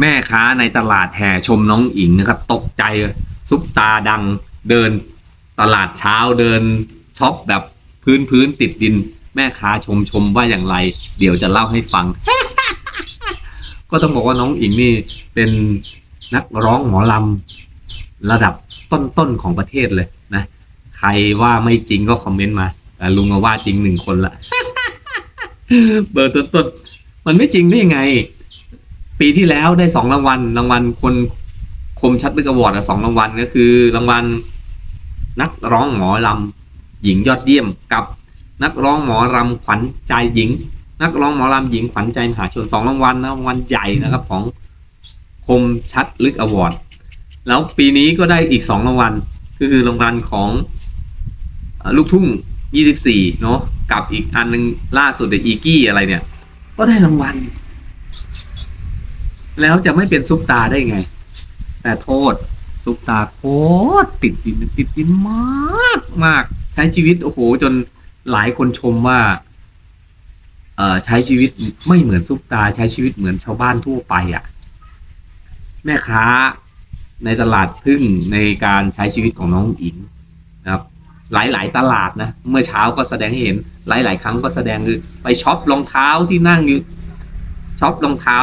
แม่ค้าในตลาดแห่ชมน้องอิงนะครับ ตกใจซุปตาดังเดินตลาดเช้าเดินช็อปแบบพื้นพื้นติดดิน แม่ค้าชมชมว่าอย่างไร เดี๋ยวจะเล่าให้ฟัง ก็ต้องบอกว่าน้องอิงนี่เป็นนักร้องหมอลำระดับต้นๆของประเทศเลยนะ ใครว่าไม่จริงก็คอมเมนต์มาแต่ลุงว่าจริงหนึ่งคนละเบอร์ต้นๆมันไม่จริงได้ยังไง ปีที่แล้วได้สองรางวัล รางวัลคนคมชัดลึกอวอร์ดสองรางวัลก็คือ รางวัลนักร้องหมอลำหญิงยอดเยี่ยมกับนักร้องหมอลำขวัญใจหญิง นักร้องหมอลำหญิงขวัญใจมหาชนสองรางวัลนะรางวัลใหญ่นะครับของคมชัดลึกอวอร์ดแล้วปีนี้ก็ได้อีกสองรางวัลก็คือรางวัลของลูกทุ่ง 24 เนาะกับอีกอันหนึงล่าสุดเดอีกี้อะไรเนี่ย ก็ได้รางวัล แล้วจะไม่เป็นซุปตาได้ไง แต่โทษซุปตาโคตรติดดินติดดินมากมาก ใช้ชีวิตโอ้โหจนหลายคนชมว่า เออใช้ชีวิตไม่เหมือนซุปตา ใช้ชีวิตเหมือนชาวบ้านทั่วไปอะ่ะ แม่ค้าในตลาดพึ่งในการใช้ชีวิตของน้องอิงนะครับ หลาย ๆ ตลาดนะ เมื่อเช้าก็แสดงให้เห็น หลาย ๆ ครั้งก็แสดงคือไปช็อปรองเท้าที่นั่งอยู่ช็อปรองเท้า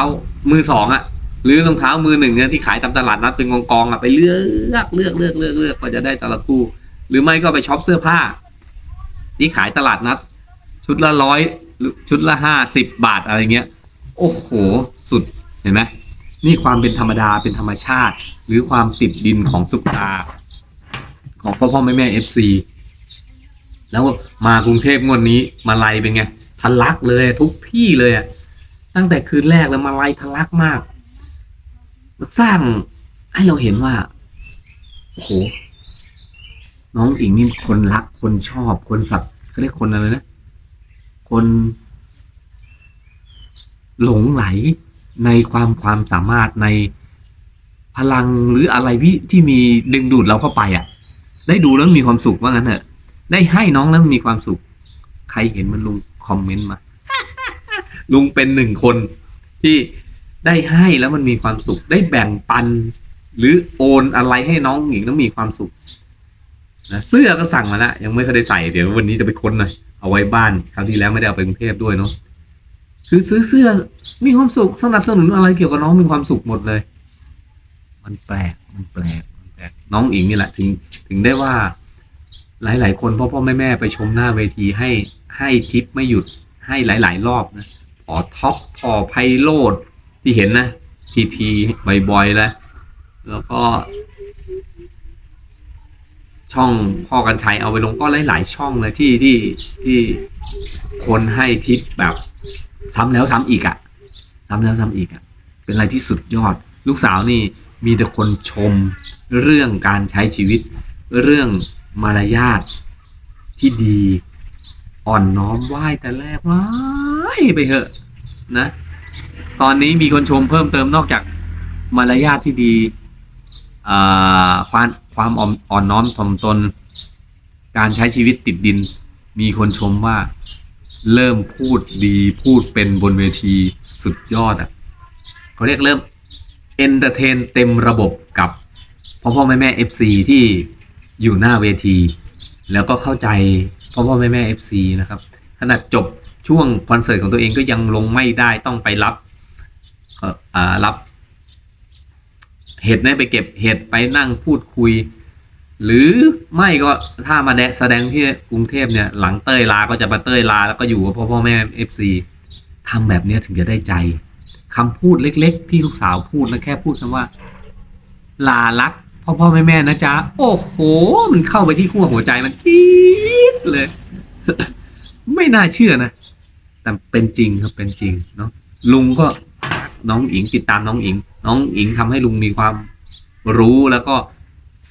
มือสองอะ่ะหรือรองเท้ามือหนึ่งเนี่ยที่ขายตามตลาดนัดเป็นกองๆอะไปเลือกเลือกเลือกเลือกเลือกกว่าจะได้แต่ละคู่ หรือไม่ก็ไปช็อปเสื้อผ้า ที่ขายตลาดนัด ชุดละร้อยชุดละห้าสิบบาทอะไรเงี้ย โอ้โห สุดเห็นไหมนี่ความเป็นธรรมดาเป็นธรรมชาติ หรือความติดดินของซุปตา ของพ่อพ่อแม่แม่เอฟซีแล้วมากรุงเทพงวดนี้มาลัยเป็นไงทะลักเลยทุกที่เลยอะ ตั้งแต่คืนแรกแล้วมาไลัยทะลักมาก มันสร้างให้เราเห็นว่าโอ้โหน้องอิงนี่คนรักคนชอบคนสัตว์เขาเรียกคนอะไรนะคน หลงไหลในความความสามารถในพลังหรืออะไรที่ที่มีดึงดูดเราเข้าไปอะ ได้ดูแล้วมีความสุขว่างั้นเถอะ ได้ให้น้องแล้วมีความสุข ใครเห็นมันลุงคอมเมนต์มา ลุงเป็นหนึ่งคนที่ได้ให้แล้วมันมีความสุข ได้แบ่งปัน หรือโอนอะไรให้น้องหญิงแล้วมีความสุขนะเสื้อก็สั่งมาแล้วยังไม่เคยได้ใส่เดี๋ยววันนี้จะไปค้นหน่อยเอาไว้บ้านคราวที่แล้วไม่ได้เอาไปกรุงเทพด้วยเนาะคือซื้อเสื้อมีความสุขสนับสนุนอะไรเกี่ยวกับน้องมีความสุขหมดเลย มันแปลกมันแปลกมันแปลกน้องอิงนี่แหละถึงถึงได้ว่า หลาย ๆ คนพ่อพ่อแม่แม่ไปชมหน้าเวทีให้ให้ทิปไม่หยุดให้หลาย ๆ รอบนะ อท็อปพอไพโรดที่เห็นนะทีทีบ่อยๆแล้วแล้วก็ ช่องพ่อกันชัยเอาไปลงก็หลายๆช่องเลยที่ที่ที่คนให้ทิปแบบซ้ำแล้วซ้ำอีกอะ่ะซ้ำแล้วซ้ำอีกอะ่ะเป็นอะไรที่สุดยอด ลูกสาวนี่มีแต่คนชมเรื่องการใช้ชีวิต เรื่องมารยาทที่ดี อ่อนน้อมไหว้แต่แรกว้ ไปเถอะนะ ตอนนี้มีคนชมเพิ่มเติมนอกจากมารยาทที่ดีความความอ่อนอ่อนน้อมถ่อมตน การใช้ชีวิตติดดิน มีคนชมว่าเริ่มพูดดีพูดเป็นบนเวทีสุดยอดอะเขาเรียกเริ่มเอนเตอร์เทนเต็มระบบกับพ่อพ่อแม่แม่เอฟซีที่อยู่หน้าเวที แล้วก็เข้าใจพ่อพ่อแม่แม่เอฟซีนะครับ ขนาดจบ ช่วงคอนเสิร์ตของตัวเองก็ยังลงไม่ได้ต้องไปรับเอ่อรับเห็ดนี่ไปเก็บเห็ดไปนั่งพูดคุย หรือไม่ก็ถ้ามาแสดงที่กรุงเทพเนี่ย หลังเต้ยลาก็จะมาเต้ยลาแล้วก็อยู่กับพ่อพ่อแม่เอฟซีทำแบบนี้ถึงจะได้ใจคำพูดเล็ก ๆ ที่ลูกสาวพูดแล้วแค่พูดคำว่า ลารักพ่อพ่อแม่แม่นะจ๊ะ โอ้โห มันเข้าไปที่ขั้วหัวใจมันจี๊ดเลย ไม่น่าเชื่อนะ แต่เป็นจริงครับเป็นจริงเนาะลุงก็น้องอิงติดตามน้องอิง น้องอิงทำให้ลุงมีความรู้แล้วก็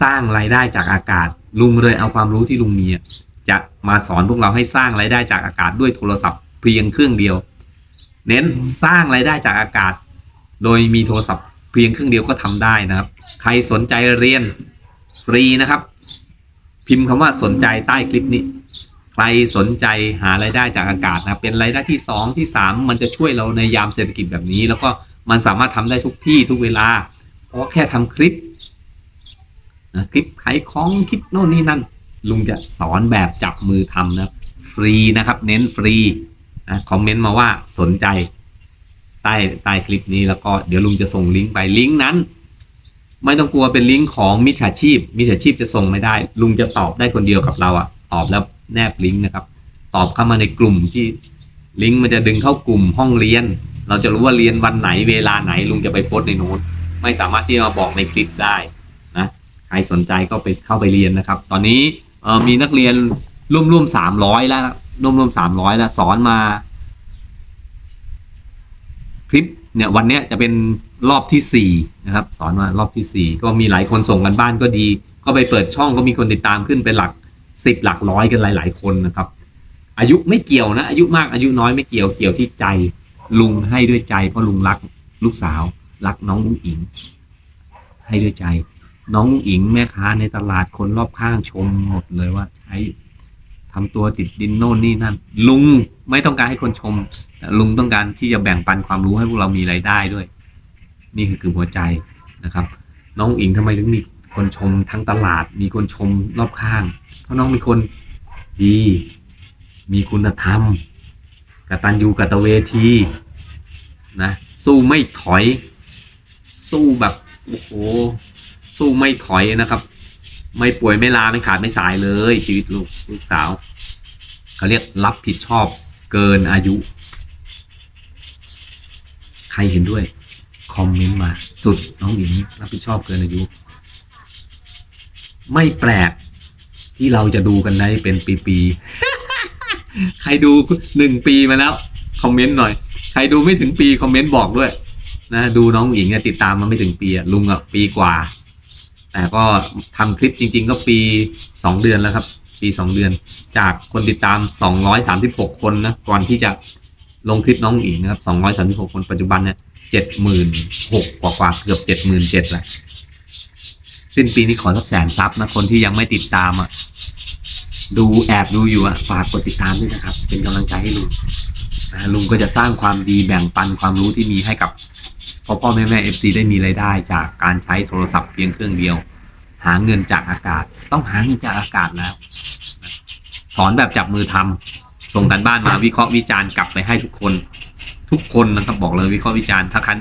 สร้างรายได้จากอากาศ ลุงเลยเอาความรู้ที่ลุงมีจะมาสอนพวกเราให้สร้างรายได้จากอากาศด้วยโทรศัพท์เพียงเครื่องเดียว เน้นสร้างรายได้จากอากาศ โดยมีโทรศัพท์เพียงเครื่องเดียวก็ทำได้นะครับ ใครสนใจเรียนฟรีนะครับ พิมพ์คำว่าสนใจใต้คลิปนี้ รสนใจหารายได้จากอากาศนะเป็นรายได้ที่สองที่สามมันจะช่วยเราในยามเศรษฐกิจแบบนี้ แล้วก็มันสามารถทำได้ทุกที่ทุกเวลา เพราะแค่ทำคลิปนะคลิปขายของคลิปโน่นนี่นั่น ลุงจะสอนแบบจับมือทำนะฟรีนะครับ เน้นฟรีนะคอมเมนต์มาว่าสนใจ ใต้ใต้คลิปนี้แล้วก็เดี๋ยวลุงจะส่งลิงก์ไปลิงก์นั้น ไม่ต้องกลัวเป็นลิงก์ของมิจฉาชีพมิจฉาชีพจะส่งไม่ได้ ลุงจะตอบได้คนเดียวกับเราอะตอบแล้ว แนบลิงก์นะครับ ตอบเข้ามาในกลุ่มที่ลิงก์มันจะดึงเข้ากลุ่มห้องเรียน เราจะรู้ว่าเรียนวันไหนเวลาไหนลุงจะไปโพสในโน้ตไม่สามารถที่จะมาบอกในคลิปได้นะใครสนใจก็ไปเข้าไปเรียนนะครับ ตอนนี้มีนักเรียนร่วมร่วมสามร้อยแล้วร่วมร่วมสามร้อยแล้วสอนมา คลิปเนี่ยวันนี้จะเป็นรอบที่สี่นะครับ สอนมารอบที่สี่ก็มีหลายคนส่งกันบ้านก็ดี ก็ไปเปิดช่องก็มีคนติดตามขึ้นเป็นหลัก สิบหลักร้อยกันหลาย ๆ คนนะครับ อายุไม่เกี่ยวนะ อายุมากอายุน้อยไม่เกี่ยวเกี่ยวที่ใจลุงให้ด้วยใจเพราะลุงรักลูกสาว รักน้องลุงอิง ให้ด้วยใจ น้องลุงอิงแม่ค้าในตลาดคนรอบข้างชมหมดเลยว่าใช้ทำตัวติดดินโน่นนี่นั่น ลุงไม่ต้องการให้คนชม ลุงต้องการที่จะแบ่งปันความรู้ให้พวกเรามีรายได้ด้วย นี่คือคือหัวใจนะครับ น้องอิงทำไมถึงมีคนชมทั้งตลาด มีคนชมรอบข้าง พราน้องเป็นคนดี มีคุณธรรมกตัญญูกตเวทีนะสู้ไม่ถอย สู้แบบโอ้โหสู้ไม่ถอยนะครับ ไม่ป่วยไม่ลาไม่ขาดไม่สายเลย ชีวิตลูกลูกสาวเขาเรียกรับผิดชอบเกินอายุ ใครเห็นด้วย คอมเมนต์มา สุดน้องหญิงรับผิดชอบเกินอายุ ไม่แปลก ที่เราจะดูกันได้เป็นปีๆ ใครดูหนึ่งปีมาแล้วคอมเมนต์หน่อย ใครดูไม่ถึงปีคอมเมนต์บอกด้วยนะดูน้องหญิงเนี่ยติดตามมาไม่ถึงปีอะลุงอะปีกว่า แต่ก็ทำคลิปจริง ๆ ก็ปีสองเดือนแล้วครับ ปีสองเดือน จากคนติดตามสองร้อยสามสิบหกคนนะก่อนที่จะลงคลิปน้องหญิงนะครับสองร้อยสามสิบหกคนปัจจุบันเนี่ยเจ็ดหมื่นหกกว่าๆเกือบเจ็ดหมื่นเจ็ดแล้ว สิ้นปีนี้ขอสักแสนซับนะคนที่ยังไม่ติดตามอะดูแอบดูอยู่อะฝากกดติดตามด้วยนะครับ เป็นกำลังใจให้ลุงนะลุงก็จะสร้างความดีแบ่งปันความรู้ที่มีให้กับพ่อพ่อแม่แม่เอฟซีได้มีรายได้ จากการใช้โทรศัพท์เพียงเครื่องเดียว หาเงินจากอากาศ ต้องหาเงินจากอากาศแล้วสอนแบบจับมือทำส่งกันบ้านมาวิเคราะห์วิจารณ์กลับไปให้ทุกคน ทุกคนนะครับบอกเลยวิเคราะห์วิจารณ์ถ้าคัน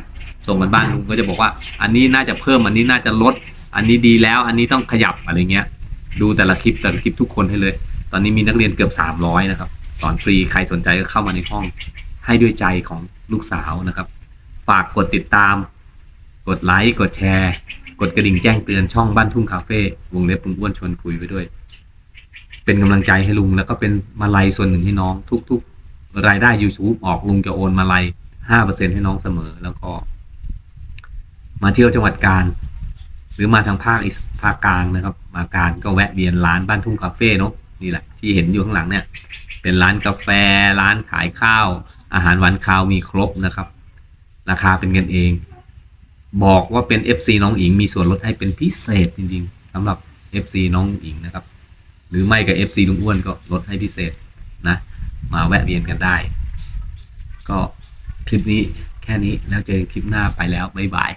ส่งกันบ้านลุงก็จะบอกว่า อันนี้น่าจะเพิ่มอันนี้น่าจะลด อันนี้ดีแล้วอันนี้ต้องขยับอะไรเงี้ย ดูแต่ละคลิปแต่ละคลิปทุกคนให้เลย ตอนนี้มีนักเรียนเกือบ 300 นะครับ สอนฟรีใครสนใจก็เข้ามาในห้อง ให้ด้วยใจของลูกสาวนะครับ ฝากกดติดตาม กดไลค์กดแชร์ กดกระดิ่งแจ้งเตือนช่องบ้านทุ่งคาเฟ่วงเล็บลุงอ้วนชวนคุยไปด้วย เป็นกำลังใจให้ลุงแล้วก็เป็นมาลัยส่วนหนึ่งให้น้องทุก ๆ รายได้ YouTube ออกลุงจะโอนมาลัยห้าเปอร์เซ็นให้น้องเสมอแล้วก็ มาเที่ยวจังหวัดกาญ รือมาทางภาคอีสภาคกลางนะครับ มาการก็แวะเวียนร้านบ้านทุ่งคาเฟ่เนาะนี่แหละที่เห็นอยู่ข้างหลังเนี่ย เป็นร้านกาแฟร้านขายข้าว อาหารหวานคาวมีครบนะครับ ราคาเป็นกันเอง บอกว่าเป็น FC น้องอิงมีส่วนลดให้เป็นพิเศษจริงๆสำหรับ FC น้องอิงนะครับ หรือไม่กับ FC ลุงอ้วนก็ลดให้พิเศษนะ มาแวะเวียนกันได้ ก็คลิปนี้แค่นี้แล้วเจอกันคลิปหน้าไปแล้วบ๊ายบาย